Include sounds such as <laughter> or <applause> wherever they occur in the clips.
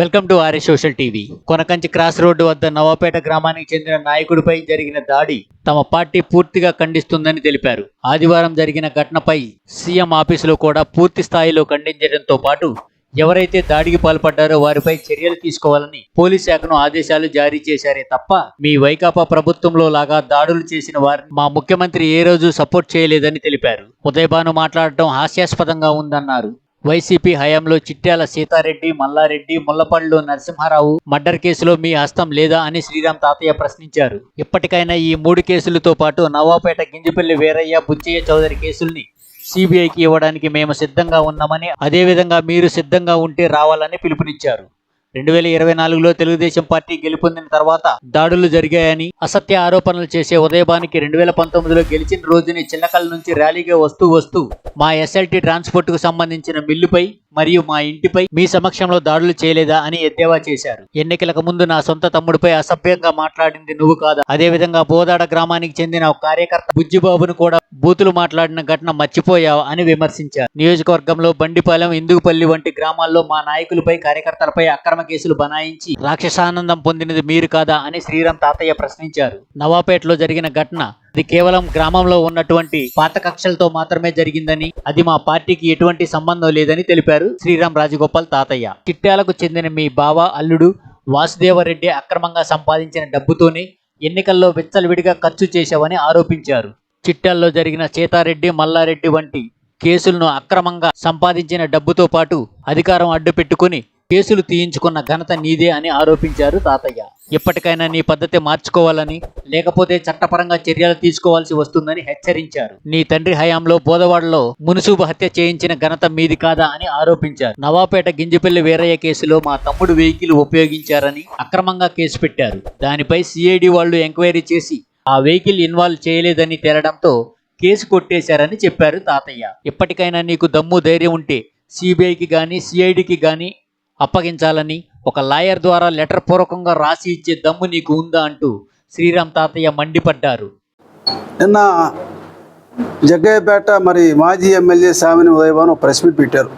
Welcome to RS social TV Konakanchi cross road వద్ద నవాపేట గ్రామానికి చెందిన నాయకుడిపై జరిగిన దాడి తమ పార్టీ పూర్తిగా ఖండిస్తుందని తెలిపారు. ఆదివారం జరిగిన ఘటనపై సీఎం ఆఫీసులో కూడా పూర్తి స్థాయిలో ఖండించడంతో పాటు ఎవరైతే దాడికి పాల్పడ్డారో వారిపై చర్యలు తీసుకోవాలని పోలీస్ శాఖను ఆదేశాలు జారీ చేశారే తప్ప మీ వైకాపా ప్రభుత్వంలో లాగా దాడులు చేసిన వారిని మా ముఖ్యమంత్రి ఏ రోజు సపోర్ట్ చేయలేదని తెలిపారు. ఉదయభాను మాట్లాడటం హాస్యాస్పదంగా ఉందన్నారు. వైసీపీ హయాంలో చిట్యాల సీతారెడ్డి మల్లారెడ్డి ముల్లపల్లిలో నరసింహారావు మర్డర్ కేసులో మీ హస్తం లేదా అని శ్రీరామ్ తాతయ్య ప్రశ్నించారు. ఇప్పటికైనా ఈ మూడు కేసులతో పాటు నవాపేట గింజపల్లి వీరయ్య బుచ్చయ్య చౌదరి కేసుల్ని సిబిఐకి ఇవ్వడానికి మేము సిద్ధంగా ఉన్నామని అదేవిధంగా మీరు సిద్ధంగా ఉంటే రావాలని పిలుపునిచ్చారు. రెండు వేల ఇరవై నాలుగులో తెలుగుదేశం పార్టీ గెలుపొందిన తర్వాత దాడులు జరిగాయని అసత్య ఆరోపణలు చేసే ఉదయబానికి రెండు వేల పంతొమ్మిదిలో గెలిచిన రోజుని చిన్నకల్ నుంచి ర్యాలీగా వస్తూ వస్తూ మా ఎస్ఎల్టీ ట్రాన్స్పోర్ట్కు సంబంధించిన మిల్లుపై మరియు మా ఇంటిపై మీ సమక్షంలో దాడులు చేయలేదా అని ఎద్దేవా చేశారు. ఎన్నికలకు ముందు నా సొంత తమ్ముడిపై అసభ్యంగా మాట్లాడింది నువ్వు కాదా? అదేవిధంగా బోదాడ గ్రామానికి చెందిన ఒక కార్యకర్త బుజ్జిబాబును కూడా బూతులు మాట్లాడిన ఘటన మర్చిపోయావా అని విమర్శించారు. నియోజకవర్గంలో బండిపాలెం ఇందుకుపల్లి వంటి గ్రామాల్లో మా నాయకులపై కార్యకర్తలపై అక్రమ కేసులు బనాయించి రాక్షసానందం పొందినది మీరు కాదా అని శ్రీరామ్ తాతయ్య ప్రశ్నించారు. నవాపేటలో జరిగిన ఘటన అది కేవలం గ్రామంలో ఉన్నటువంటి పాత కక్షలతో మాత్రమే జరిగిందని అది మా పార్టీకి ఎటువంటి సంబంధం లేదని తెలిపారు శ్రీరామ్ రాజగోపాల్ తాతయ్య. చిట్యాలకు చెందిన మీ బావ అల్లుడు వాసుదేవరెడ్డి అక్రమంగా సంపాదించిన డబ్బుతోనే ఎన్నికల్లో విచ్చలవిడిగా ఖర్చు చేశావని ఆరోపించారు. చిట్టాల్లో జరిగిన సీతారెడ్డి మల్లారెడ్డి వంటి కేసులను అక్రమంగా సంపాదించిన డబ్బుతో పాటు అధికారం అడ్డుపెట్టుకుని కేసులు తీయించుకున్న ఘనత నీదే అని ఆరోపించారు తాతయ్య. ఇప్పటికైనా నీ పద్ధతి మార్చుకోవాలని లేకపోతే చట్టపరంగా చర్యలు తీసుకోవాల్సి వస్తుందని హెచ్చరించారు. నీ తండ్రి హయాంలో బోధవాడలో మునుసూబు హత్య చేయించిన ఘనత మీది కాదా అని ఆరోపించారు. నవాపేట గింజపల్లి వీరయ్య కేసులో మా తమ్ముడు వెహికల్ ఉపయోగించారని అక్రమంగా కేసు పెట్టారు. దానిపై సిఐడి వాళ్ళు ఎంక్వైరీ చేసి ఆ వెహికల్ ఇన్వాల్వ్ చేయలేదని తేలడంతో కేసు కొట్టేశారని చెప్పారు తాతయ్య. ఇప్పటికైనా నీకు దమ్ము ధైర్యం ఉంటే సిబిఐకి కానీ సిఐడికి కానీ అప్పగించాలని ఒక లాయర్ ద్వారా లెటర్ పూర్వకంగా రాసి ఇచ్చే దమ్ము నీకు ఉందా అంటూ శ్రీరామ్ తాతయ్య మండిపడ్డారు. నిన్న జగ్గయ్యపేట మరి మాజీ MLA Samineni Udayabhanu press meet పెట్టారు.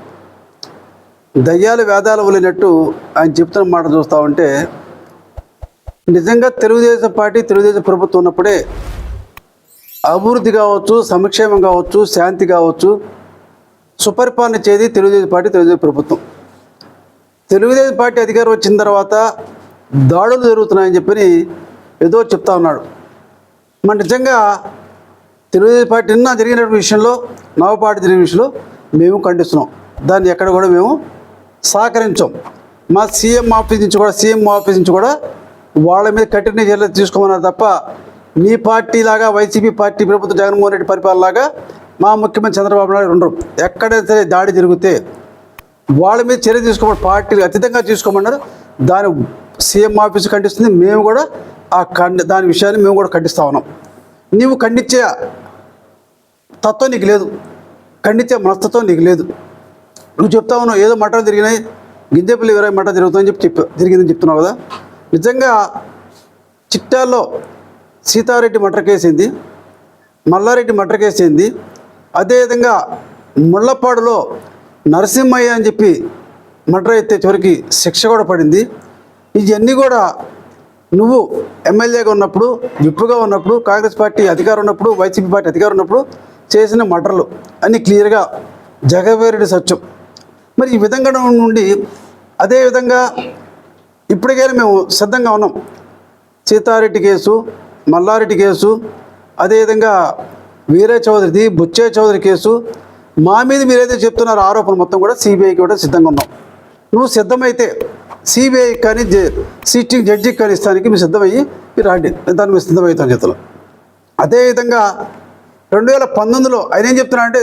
దయ్యాలు వేదాలు వలినట్టు ఆయన చెప్తున్న మాట చూస్తూ ఉంటే నిజంగా తెలుగుదేశం పార్టీ తెలుగుదేశం ప్రభుత్వం ఉన్నప్పుడే అభివృద్ధి కావచ్చు సంక్షేమం కావచ్చు శాంతి కావచ్చు సుపరిపాలన చేది తెలుగుదేశం పార్టీ తెలుగుదేశం ప్రభుత్వం. తెలుగుదేశం పార్టీ అధికారం వచ్చిన తర్వాత దాడులు జరుగుతున్నాయని చెప్పని ఏదో చెప్తా ఉన్నాడు. మన నిజంగా తెలుగుదేశం పార్టీ నిన్న జరిగిన విషయంలో నవపార్టీ జరిగిన విషయంలో మేము ఖండిస్తున్నాం. దాన్ని ఎక్కడ కూడా మేము సహకరించాం. మా సీఎం ఆఫీస్ నుంచి కూడా సీఎం ఆఫీస్ నుంచి కూడా వాళ్ళ మీద కఠిన చర్యలు తీసుకోమన్నారు తప్ప మీ పార్టీ లాగా వైసీపీ పార్టీ ప్రభుత్వం జగన్మోహన్ రెడ్డి పరిపాలనలాగా మా ముఖ్యమంత్రి చంద్రబాబు నాయుడు ఉండరు. ఎక్కడైనా సరే దాడి జరిగితే వాళ్ళ మీద చర్య తీసుకోమని పార్టీలు అతీతంగా తీసుకోమన్నారు. దాని సీఎం ఆఫీస్ ఖండిస్తుంది. మేము కూడా ఆ ఖండి దాని విషయాన్ని మేము కూడా ఖండిస్తా ఉన్నాం. నీవు ఖండించే తత్వం నీకు లేదు. ఖండించే మనస్తత్వం నీకు లేదు. నువ్వు చెప్తా ఉన్నావు ఏదో మటలు తిరిగినాయి గింజపల్లి ఇరవై మట తిరుగుతుందని చెప్పి చెప్పా తిరిగిందని చెప్తున్నావు కదా. నిజంగా చిట్టాల్లో సీతారెడ్డి మటర్ కేసింది మల్లారెడ్డి మటర్ కేసింది అదేవిధంగా ముళ్ళపాడులో నరసింహయ్య అని చెప్పి మటర్ అయితే చివరికి శిక్ష కూడా పడింది. ఇవన్నీ కూడా నువ్వు ఎమ్మెల్యేగా ఉన్నప్పుడు విప్పుగా ఉన్నప్పుడు కాంగ్రెస్ పార్టీ అధికారం ఉన్నప్పుడు వైసీపీ పార్టీ అధికారం ఉన్నప్పుడు చేసిన మటర్లు అని క్లియర్గా జగవేరుడి సత్యం. మరి ఈ విధంగా నుండి అదేవిధంగా ఇప్పటికైనా మేము సిద్ధంగా ఉన్నాం. సీతారెడ్డి కేసు మల్లారెడ్డి కేసు అదేవిధంగా వీరే చౌదరిది బుచ్చే చౌదరి కేసు మా మీద మీరైతే చెప్తున్నారో ఆరోపణ మొత్తం కూడా సిబిఐకి కూడా సిద్ధంగా ఉన్నాం. నువ్వు సిద్ధమైతే సిబిఐ కానీ సిట్టింగ్ జడ్జికి కానీ ఇస్తానికి మీరు సిద్ధమయ్యి మీరు రాండి. దాన్ని మీరు సిద్ధమవుతాం చేతులు. అదేవిధంగా రెండు వేల పంతొమ్మిదిలో ఆయన ఏం చెప్తున్నా అంటే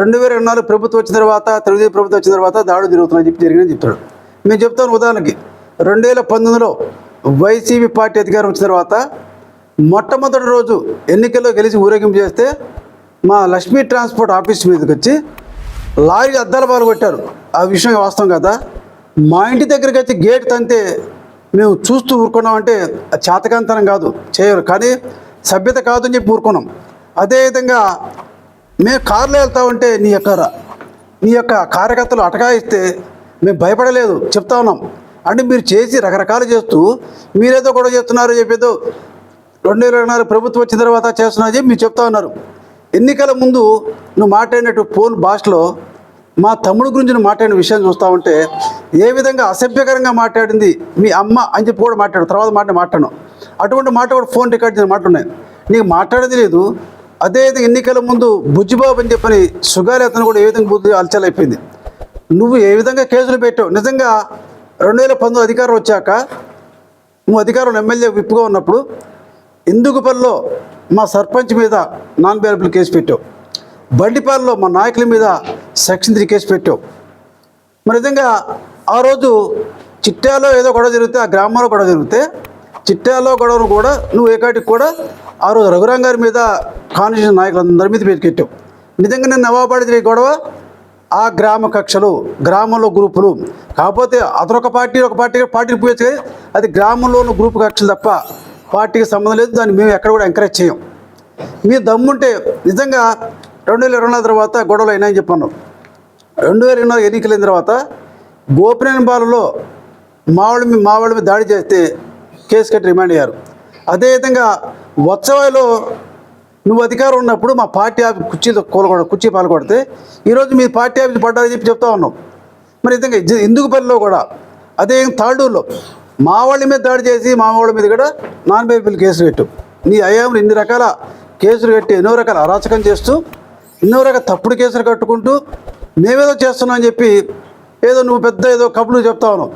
రెండు వేల రెండు నాలుగు ప్రభుత్వం వచ్చిన తర్వాత తెలుగుదేశం ప్రభుత్వం వచ్చిన తర్వాత దాడులు జరుగుతున్నాయని చెప్పి జరిగిందని చెప్తున్నాడు. మేము చెప్తాను ఉదాహరణకి రెండు వేల పంతొమ్మిదిలో వైసీపీ పార్టీ అధికారం వచ్చిన తర్వాత మొట్టమొదటి రోజు ఎన్నికల్లో గెలిచి ఊరేగింపు చేస్తే మా లక్ష్మీ ట్రాన్స్పోర్ట్ ఆఫీస్ మీదకి వచ్చి లారీ అద్దాల పాలు కొట్టారు. ఆ విషయం వాస్తవం కదా? మా ఇంటి దగ్గరికి వచ్చి గేట్ తంతే మేము చూస్తూ ఊరుకున్నామంటే అంటే చేతకాంతనం కాదు చేయరు. కానీ సభ్యత కాదు అని చెప్పి ఊరుకున్నాం. అదేవిధంగా మేము కారులో వెళ్తా ఉంటే నీ యొక్క నీ యొక్క కార్యకర్తలు అటకాయిస్తే మేము భయపడలేదు చెప్తా ఉన్నాం. అంటే మీరు చేసి రకరకాలు చేస్తూ మీరేదో గొడవ చేస్తున్నారు చెప్పేదో రెండు వేల ఇరవై నాలుగు ప్రభుత్వం వచ్చిన తర్వాత చేస్తున్నా చెప్పి మీరు చెప్తా ఉన్నారు. ఎన్నికల ముందు నువ్వు మాట్లాడినట్టు ఫోన్ భాషలో మా తమ్ముడు గురించి నువ్వు మాట్లాడిన విషయం చూస్తూ ఉంటే ఏ విధంగా అసభ్యకరంగా మాట్లాడింది మీ అమ్మ అని చెప్పి కూడా మాట్లాడు. తర్వాత మాట మాట్లాడను. అటువంటి మాట కూడా ఫోన్ రికార్డ్ చేసిన మాటలు నీకు మాట్లాడేది లేదు. అదే విధంగా ఎన్నికల ముందు బుజ్జిబాబు అని చెప్పని సుగాలి అతను కూడా ఏ విధంగా బుద్ధి అలచలైపోయింది. నువ్వు ఏ విధంగా కేసులు పెట్టావు? నిజంగా రెండు వేల పంతొమ్మిది అధికారం వచ్చాక నువ్వు అధికారంలో ఎమ్మెల్యే విప్పుగా ఉన్నప్పుడు ఎందుకు పనిలో మా సర్పంచ్ మీద నాన్ బేరబుల్ కేసు పెట్టావు. బండిపాలలో మా నాయకుల మీద సెక్షన్ త్రీ కేసు పెట్టావు. మరి నిజంగా ఆ రోజు చిట్టాలో ఏదో గొడవ జరిగితే ఆ గ్రామంలో గొడవ జరిగితే చిట్టాలో గొడవను కూడా నువ్వు ఏకాటికి కూడా ఆ రోజు రఘురాం గారి మీద కాన్స్టిట్యూషన్ నాయకులందరి మీద పెట్టావు నిజంగా నేను నవాబాడి గొడవ ఆ గ్రామ కక్షలు గ్రామంలో గ్రూపులు కాకపోతే అతనొక పార్టీ ఒక పార్టీ పార్టీకి పోయచ్చు అది గ్రామంలో ఉన్న గ్రూప్ కక్షలు తప్ప పార్టీకి సంబంధం లేదు దాన్ని మేము ఎక్కడ కూడా ఎంకరేజ్ చేయం. మీ దమ్ముంటే నిజంగా రెండు వేల ఇరవై నాలుగు తర్వాత గొడవలు అయినాయని చెప్పాను రెండు వేల ఇరవై నాలుగు ఎన్నికలైన తర్వాత గోపినేని బాలలో మా వాళ్ళ మీద మీద దాడి చేస్తే కేసు కట్టి రిమాండ్ అయ్యారు. అదేవిధంగా వత్సవాయిలో నువ్వు అధికారం ఉన్నప్పుడు మా పార్టీ ఆఫీస్ కుర్చీతో కూలగొడ కుర్చీ పాల్గొడితే ఈరోజు మీ పార్టీ ఆఫీస్ పడ్డారని చెప్పి చెప్తా ఉన్నాం. మరి నిజంగా ఇందుకుపల్లిలో కూడా అదే తాళ్ళూరులో మా వాళ్ళ మీద దాడి చేసి మా వాళ్ళ మీద కూడా నాన్ బేబుల్ కేసులు పెట్టు. నీ అయ్యాములు ఇన్ని రకాల కేసులు కట్టి ఎన్నో రకాల అరాచకం చేస్తూ ఎన్నో రకాల తప్పుడు కేసులు కట్టుకుంటూ మేమేదో చేస్తున్నా అని చెప్పి ఏదో నువ్వు పెద్ద ఏదో కబులు చెప్తా ఉన్నావు.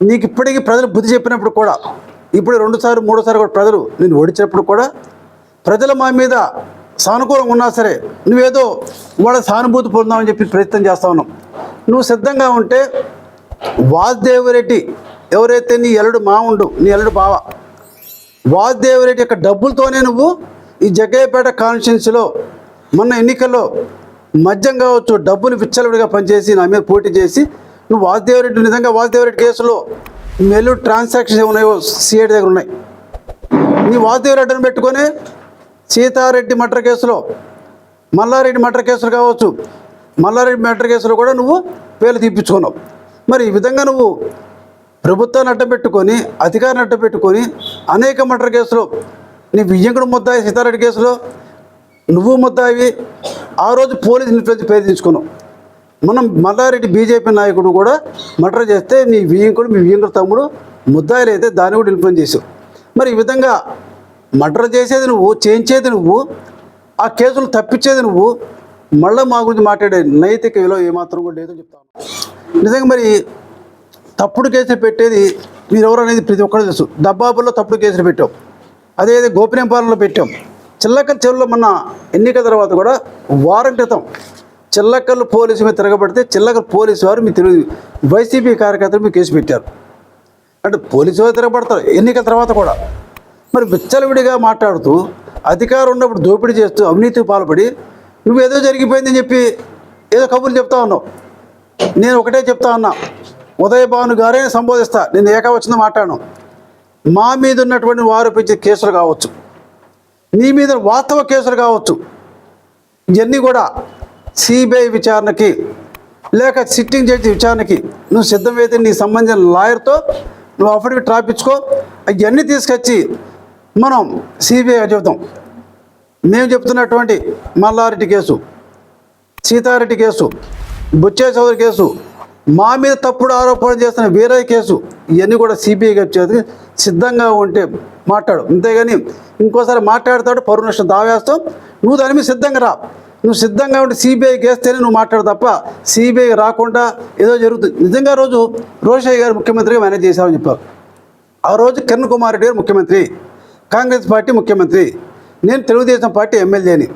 నీకు ఇప్పటికీ ప్రజలు బుద్ధి చెప్పినప్పుడు కూడా ఇప్పుడు రెండుసార్లు మూడోసారి కూడా ప్రజలు నేను ఓడించినప్పుడు కూడా ప్రజలు మా మీద సానుకూలంగా ఉన్నా సరే నువ్వేదో వాళ్ళ సానుభూతి పొందామని చెప్పి ప్రయత్నం చేస్తా ఉన్నావు. నువ్వు సిద్ధంగా ఉంటే వాసుదేవరెడ్డి ఎవరైతే నీ ఎల్లుడు మావుండు నీ ఎల్లుడు బావ వాసుదేవరెడ్డి యొక్క డబ్బులతోనే నువ్వు ఈ జగ్గయ్యపేట కాన్స్టిట్యున్సీలో మొన్న ఎన్నికల్లో మద్యం కావచ్చు డబ్బులు విచ్చలవిడిగా పనిచేసి నా మీద పోటీ చేసి నువ్వు వాసుదేవరెడ్డి నిజంగా వాసుదేవరెడ్డి కేసులో మెల్లు ట్రాన్సాక్షన్స్ ఏమున్నాయో సిఐడి దగ్గర ఉన్నాయి. నీ వాసుదేవరెడ్డిని పెట్టుకొని సీతారెడ్డి మటర్ కేసులో మల్లారెడ్డి మటర్ కేసులు కావచ్చు మల్లారెడ్డి మటర్ కేసులో కూడా నువ్వు పేర్లు తీపించుకున్నావు మరి ఈ విధంగా నువ్వు ప్రభుత్వాన్ని అడ్డపెట్టుకొని అధికారాన్ని అడ్డపెట్టుకొని అనేక మర్డర్ కేసులు. నీ వియ్యంకుడు ముద్దాయి సీతారెడ్డి కేసులో నువ్వు ముద్దాయి ఆ రోజు పోలీస్ ఇన్ఫ్లుయెన్స్ పేరు తీసుకున్నావు మనం మల్లారెడ్డి బీజేపీ నాయకుడు కూడా మర్డర్ చేస్తే నీ వియ్యంకుడు మీ వియ్యంకుడు తమ్ముడు ముద్దాయిలు అయితే దాన్ని కూడా ఇన్ఫ్లుయెన్స్ చేసావు మరి ఈ విధంగా మర్డర్ చేసేది నువ్వు చేయించేది నువ్వు ఆ కేసులు తప్పించేది నువ్వు మళ్ళీ మా గురించి మాట్లాడే నైతిక విలువ ఏమాత్రం కూడా లేదో చెప్తాను నిజంగా మరి తప్పుడు కేసులు పెట్టేది మీరెవరు అనేది ప్రతి ఒక్కరు తెలుసు. దబ్బాబుల్లో తప్పుడు కేసులు పెట్టాం. అదే గోపినేపాలెంలో పెట్టాం. చిల్లకల్ చెరువులో మొన్న ఎన్నికల తర్వాత కూడా వారం క్రితం చిల్లకల్లు పోలీసు మీద తిరగబడితే చిల్లకల్ పోలీసు వారు మీ తెలుగు వైసీపీ కార్యకర్తలు మీ కేసు పెట్టారు. అంటే పోలీసు వారు తిరగబడతారు ఎన్నికల తర్వాత కూడా. మరి విచ్చలవిడిగా మాట్లాడుతూ అధికారం ఉన్నప్పుడు దోపిడీ చేస్తూ అవినీతికి పాల్పడి నువ్వు ఏదో జరిగిపోయిందని చెప్పి ఏదో కబుర్లు చెప్తా ఉన్నావు. నేను ఒకటే చెప్తా ఉన్నా. ఉదయ భాను గారే సంబోధిస్తా. నేను ఏకవచనం మాట్లాడను. మా మీద ఉన్నటువంటి వారోపించే కేసులు కావచ్చు. నీ మీద వాస్తవ కేసులు కావచ్చు. ఇవన్నీ కూడా సిబిఐ విచారణకి లేక సిట్టింగ్ జడ్జి విచారణకి నువ్వు సిద్ధమైతే నీ సంబంధించిన లాయర్తో నువ్వు అఫిడవిట్ రాపించుకో. అవన్నీ తీసుకొచ్చి మనం సిబిఐ చెబుతాం. మేము చెప్తున్నటువంటి మల్లారెడ్డి కేసు సీతారెడ్డి కేసు బుచ్చే చౌదరి కేసు మా మీద తప్పుడు ఆరోపణలు చేస్తున్న వేరే కేసు ఇవన్నీ కూడా సిబిఐ చేతికి సిద్ధంగా ఉంటే మాట్లాడు. అంతేగాని ఇంకోసారి మాట్లాడతాడు పరువు నష్టం దావేస్తాం నువ్వు దాని మీద సిద్ధంగా రా. నువ్వు సిద్ధంగా ఉంటే సిబిఐ వేస్తేనే నువ్వు మాట్లాడు తప్ప సిబిఐ రాకుండా ఏదో జరుగుతుంది. నిజంగా రోజు రోషయ్య గారు ముఖ్యమంత్రిగా మేనేజ్ చేశారని చెప్పారు. ఆ రోజు కిరణ్ కుమార్ రెడ్డి గారు ముఖ్యమంత్రి కాంగ్రెస్ పార్టీ ముఖ్యమంత్రి నేను తెలుగుదేశం పార్టీ ఎమ్మెల్యేని.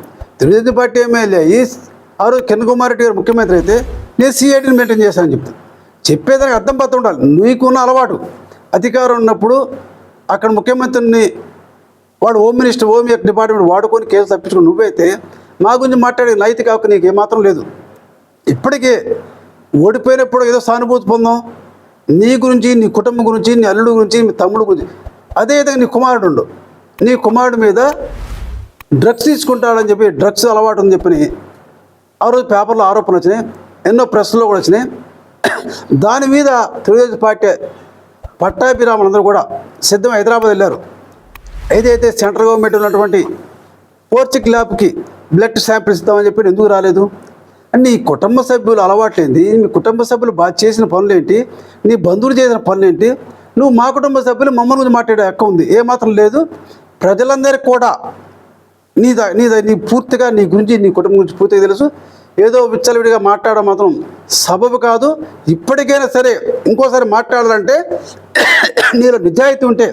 తెలుగుదేశం పార్టీ ఎమ్మెల్యే ఈ ఆ రోజు కిరణ్ కుమార్ రెడ్డి గారు ముఖ్యమంత్రి అయితే నేను సిఐడిని మెయింటైన్ చేశానని చెప్తాను చెప్పేదానికి అర్థం పత్రం ఉండాలి. నీకున్న అలవాటు. అధికారం ఉన్నప్పుడు అక్కడ ముఖ్యమంత్రిని వాడు హోమ్ మినిస్టర్ హోమ్ డిపార్ట్మెంట్ వాడుకొని కేసు తప్పించుకుని నువ్వైతే మా గురించి మాట్లాడే నైతిక హక్కు నీకు ఏమాత్రం లేదు. ఇప్పటికే ఓడిపోయినప్పుడు ఏదో సానుభూతి పొందాం. నీ గురించి నీ కుటుంబం గురించి నీ అల్లుడు గురించి నీ తమ్ముడు గురించి. అదేవిధంగా నీ కుమారుడు ఉండు. నీ కుమారుడు మీద డ్రగ్స్ తీసుకుంటాడని చెప్పి డ్రగ్స్ అలవాటు అని చెప్పని ఆ రోజు పేపర్లో ఆరోపణలు వచ్చినాయి. ఎన్నో ప్రశ్నలు కూడా వచ్చినాయి. దాని మీద తెలుగుదేశం పార్టీ పట్టాభిరాములందరూ కూడా సిద్ధం హైదరాబాద్ వెళ్ళారు. ఏదైతే సెంట్రల్ గవర్నమెంట్ ఉన్నటువంటి పోర్చిక్ ల్యాబ్కి బ్లడ్ శాంపిల్స్ ఇద్దామని చెప్పి ఎందుకు రాలేదు? నీ కుటుంబ సభ్యులు అలవాట్లేంది నీ కుటుంబ సభ్యులు బాగా చేసిన పనులేంటి నీ బంధువులు చేసిన పనులేంటి నువ్వు మా కుటుంబ సభ్యులు మమ్మల్ని గురించి మాట్లాడే హక్కు ఉంది. ఏమాత్రం లేదు. ప్రజలందరికీ కూడా నీ ద నీ ద- నీ పూర్తిగా నీ గురించి నీ కుటుంబం గురించి పూర్తిగా తెలుసు. ఏదో విచ్చలవిడిగా మాట్లాడడం మాత్రం సబబు కాదు. ఇప్పటికైనా సరే ఇంకోసారి మాట్లాడాలంటే <coughs> నీలో నిజాయితీ ఉంటే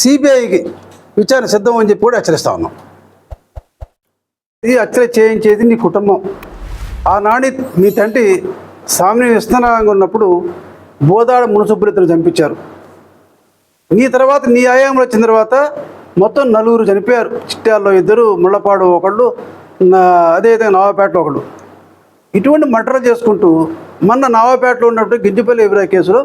సిబిఐకి విచారణ సిద్ధం అని చెప్పి కూడా హెచ్చరిస్తా ఉన్నాం. ఇది హత్య చేయించేది నీ కుటుంబం. ఆనాడి మీ తండ్రి సామిని విస్తనంగా ఉన్నప్పుడు బోదాడ మునుసుబ్బులిద్దరు చంపించారు. నీ తర్వాత నీ ఆయామంలో వచ్చిన తర్వాత మొత్తం నలుగురు చనిపోయారు. చిట్టాల్లో ఇద్దరు ముళ్ళపాడు ఒకళ్ళు అదేవిధంగా నవాపేటలో ఒకళ్ళు. ఇటువంటి మర్డర్ చేసుకుంటూ మొన్న నవాపేటలో ఉన్నప్పుడు గింజపల్లి ఎదురా కేసులో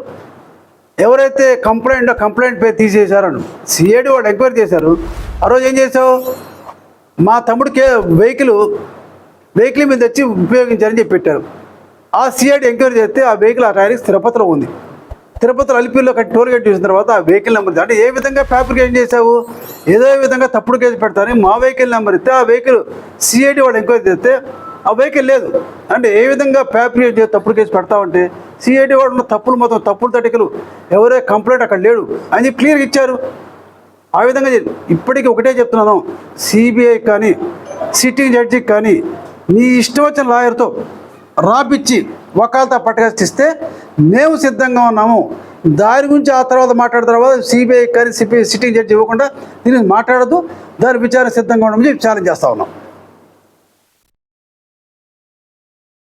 ఎవరైతే కంప్లైంట్ కంప్లైంట్ పే తీసేశారని సిఐడి వాళ్ళు ఎంక్వైరీ చేశారు ఆ రోజు ఏం చేసావు మా తమ్ముడు కే వెహికల్ వెహికల్ మీద తెచ్చి ఉపయోగించారని చెప్పి పెట్టారు. ఆ సిఐడి ఎంక్వైరీ చేస్తే ఆ వెహికల్ ఆ టైర్కి తిరుపతిలో ఉంది. తిరుపతిలో అలిపిల్లో కట్టి టోల్ గేట్ చూసిన తర్వాత ఆ వెహికల్ నెంబర్ అంటే ఏ విధంగా ఫ్యాబ్రికేషన్ చేశావు? ఏదో విధంగా తప్పుడు కేసు పెడతారని మా వెహికల్ నెంబర్ ఇస్తే ఆ వెహికల్ సిఐడి వాళ్ళు ఎంక్వైరీ చేస్తే ఆ వెహికల్ లేదు. అంటే ఏ విధంగా ఫ్యాబ్రికేట్ తప్పుడు కేసు పెడతామంటే సిఐడి వాళ్ళు ఉన్న తప్పులు మొత్తం తప్పులు తటికలు ఎవరే కంప్లైంట్ అక్కడ లేడు. అని చెప్పి క్లియర్గా ఇచ్చారు. ఆ విధంగా ఇప్పటికీ ఒకటే చెప్తున్నాను. సిబిఐ కానీ సిట్టింగ్ జడ్జికి కానీ నీ ఇష్టం వచ్చిన లాయర్తో రాపిచ్చి వకాలతో పట్టగచ్చిస్తే మేము సిద్ధంగా ఉన్నాము. దాని గురించి ఆ తర్వాత మాట్లాడిన తర్వాత సిబిఐ కానీ సిబిఐ సిట్టింగ్ జడ్జి ఇవ్వకుండా దీనికి మాట్లాడద్దు. దాని విచారణ సిద్ధంగా ఉండమని చెప్పి ఛాలెంజ్ చేస్తా ఉన్నాం.